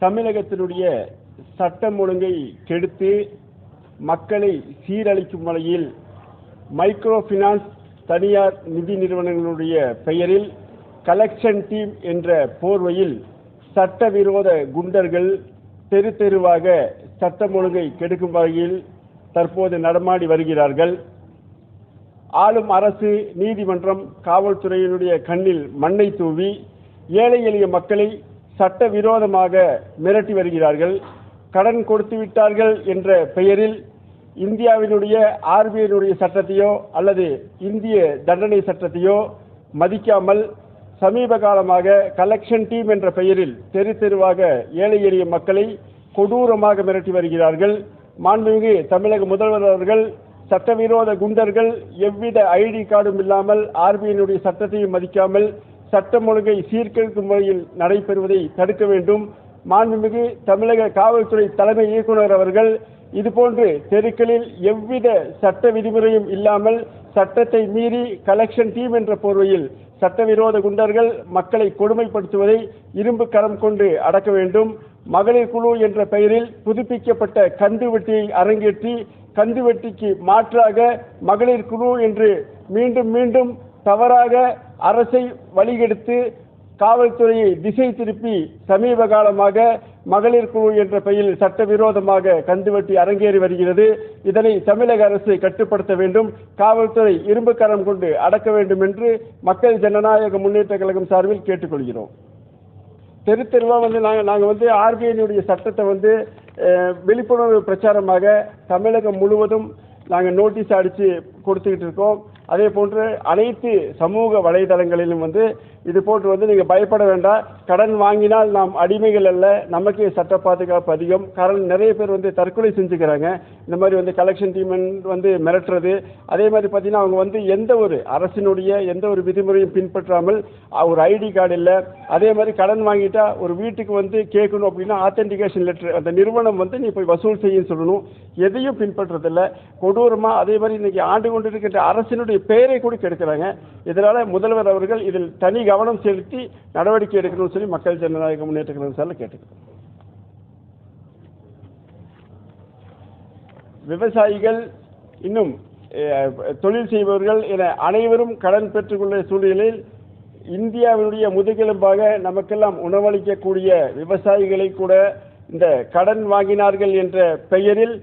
தமிழகத்தினுடைய சட்டம் ஒழுங்கை கெடுத்து மக்களை சீரழிக்கும் வகையில் மைக்ரோ பினான்ஸ் தனியார் நிதி நிறுவனங்களுடைய பெயரில் கலெக்ஷன் டீம் என்ற போர்வையில் சட்டவிரோத குண்டர்கள் தெரு தெருவாக சட்டம் ஒழுங்கை கெடுக்கும் வகையில் தற்போது நடமாடி வருகிறார்கள். ஆளும் அரசு நீதிமன்றம் காவல்துறையினுடைய கண்ணில் மண்ணை தூவி ஏழை எளிய மக்களை சட்ட விரோதமாக மிரட்டி வருகிறார்கள் கடன் கொடுத்து விட்டார்கள் என்ற பெயரில் இந்தியாவினுடைய ஆர்பிஐனுடைய சட்டத்தையோ அல்லது இந்திய தண்டனை சட்டத்தையோ மதிக்காமல் சமீப காலமாக கலெக்ஷன் டீம் என்ற பெயரில் தெரு தெருவாக ஏழை எளிய மக்களை கொடூரமாக மிரட்டி வருகிறார்கள். மாண்புமிகு தமிழக முதல்வர் அவர்கள் சட்டவிரோத குண்டர்கள் எவ்வித ஐடி கார்டும் இல்லாமல் ஆர்பிஐனுடைய சட்டத்தையும் மதிக்காமல் சட்டம் ஒழுங்கை சீர்கெடுக்கும் வகையில் நடைபெறுவதை தடுக்க வேண்டும். மாண்புமிகு தமிழக காவல்துறை தலைமை இயக்குனர் அவர்கள் இதுபோன்று தெருக்களில் எவ்வித சட்ட விதிமுறையும் இல்லாமல் சட்டத்தை மீறி கலெக்ஷன் டீம் என்ற போர்வையில் சட்டவிரோத குண்டர்கள் மக்களை கொடுமைப்படுத்துவதை இரும்பு கரம் கொண்டு அடக்க வேண்டும். மகளிர் குழு என்ற பெயரில் புதுப்பிக்கப்பட்ட கந்துவெட்டியை அரங்கேற்றி கந்துவெட்டிக்கு மாற்றாக மகளிர் குழு என்று மீண்டும் மீண்டும் தவறாக அரசை வழிகெடுத்து காவல்துறையை திசை திருப்பி சமீப காலமாக மகளிர் குழு என்ற பெயரில் சட்டவிரோதமாக கந்துவட்டி அரங்கேறி வருகிறது. இதனை தமிழக அரசு கட்டுப்படுத்த வேண்டும். காவல்துறை இரும்பு கரம் கொண்டு அடக்க வேண்டும் என்று மக்கள் ஜனநாயக முன்னேற்ற கழகம் சார்பில் கேட்டுக்கொள்கிறோம். தெரு தெருவாக வந்து நாங்கள் நாங்கள் வந்து ஆர்பிஐனுடைய சட்டத்தை வந்து விழிப்புணர்வு பிரச்சாரமாக தமிழகம் முழுவதும் நாங்கள் நோட்டீஸ் அடித்து கொடுத்துக்கிட்டு இருக்கோம். அதே போன்று அனைத்து சமூக வலைதளங்களிலும் வந்து இது போன்று வந்து நீங்கள் பயப்பட வேண்டாம் கடன் வாங்கினால் நாம் அடிமைகள் அல்ல. நமக்கே சட்ட பாதுகாப்பு அதிகம். காரணம் நிறைய பேர் வந்து தற்கொலை செஞ்சுக்கிறாங்க. இந்த மாதிரி வந்து கலெக்ஷன் டீம் வந்து மிரட்டுறது. அதே மாதிரி பார்த்தீங்கன்னா அவங்க வந்து எந்த ஒரு அரசினுடைய எந்த ஒரு விதிமுறையும் பின்பற்றாமல் ஒரு ஐடி கார்டு இல்லை. அதே மாதிரி கடன் வாங்கிட்டா ஒரு வீட்டுக்கு வந்து கேட்கணும் அப்படின்னா ஆத்தென்டிகேஷன் லெட்டர் அந்த நிறுவனம் வந்து நீ போய் வசூல் செய்யன்னு சொல்லணும். எதையும் பின்பற்றதில்ல கொடூரமாக அதே மாதிரி இன்னைக்கு ஆண்டு கொண்டு இருக்கின்ற அரசினுடைய பெயரை கூட கெடுக்கிறாங்க இதனால் முதல்வர் அவர்கள் இதில் தனி கவனம் செலுத்தி நடவடிக்கை எடுக்கணும்னு சொல்லி மக்கள் ஜனநாயக முன்னேற்ற கழகம் சார்ல கேட்டுக்கிறோம். விவசாயிகள் இன்னும் தொழில் செய்பவர்கள் என அனைவரும் கடன் பெற்றுக்கொள்ள சூழ்நிலையில் இந்தியாவினுடைய முதுகெலும்பாக நமக்கெல்லாம் உணவளிக்கக்கூடிய விவசாயிகளை கூட இந்த கடன் வாங்கினார்கள் என்ற பெயரில்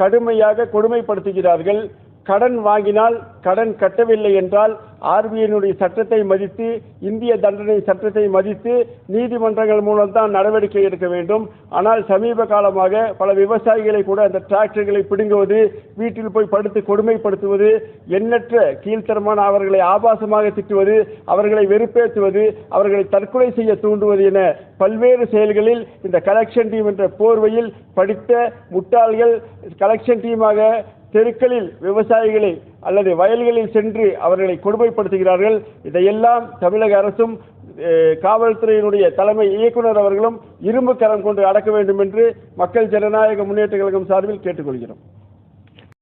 கடுமையாக கொடுமைப்படுத்துகிறார்கள். கடன் வாங்கினால் கடன் கட்டவில்லை என்றால் ஆர்பிஐனுடைய சட்டத்தை மதித்து இந்திய தண்டனை சட்டத்தை மதித்து நீதிமன்றங்கள் மூலம்தான் நடவடிக்கை எடுக்க வேண்டும். ஆனால் சமீப காலமாக பல விவசாயிகளை கூட அந்த டிராக்டர்களை பிடுங்குவது வீட்டில் போய் படுத்து கொடுமைப்படுத்துவது எண்ணற்ற கீழ்த்தரமான அவர்களை ஆபாசமாக திட்டுவது அவர்களை வெறுப்பேற்றுவது அவர்களை தற்கொலை செய்ய தூண்டுவது என பல்வேறு செயல்களில் இந்த கலெக்ஷன் டீம் என்ற போர்வையில் படித்த முட்டாள்கள் கலெக்ஷன் டீமாக தெருக்களில் விவசாயிகளை அல்லது வயல்களில் சென்று அவர்களை கொடுமைப்படுத்துகிறார்கள். இதையெல்லாம் தமிழக அரசும் காவல்துறையினுடைய தலைமை இயக்குனர் அவர்களும் இரும்பு கரம் கொண்டு அடக்க வேண்டும் என்று மக்கள் ஜனநாயக முன்னேற்ற கழகம் சார்பில் கேட்டுக்கொள்கிறோம்.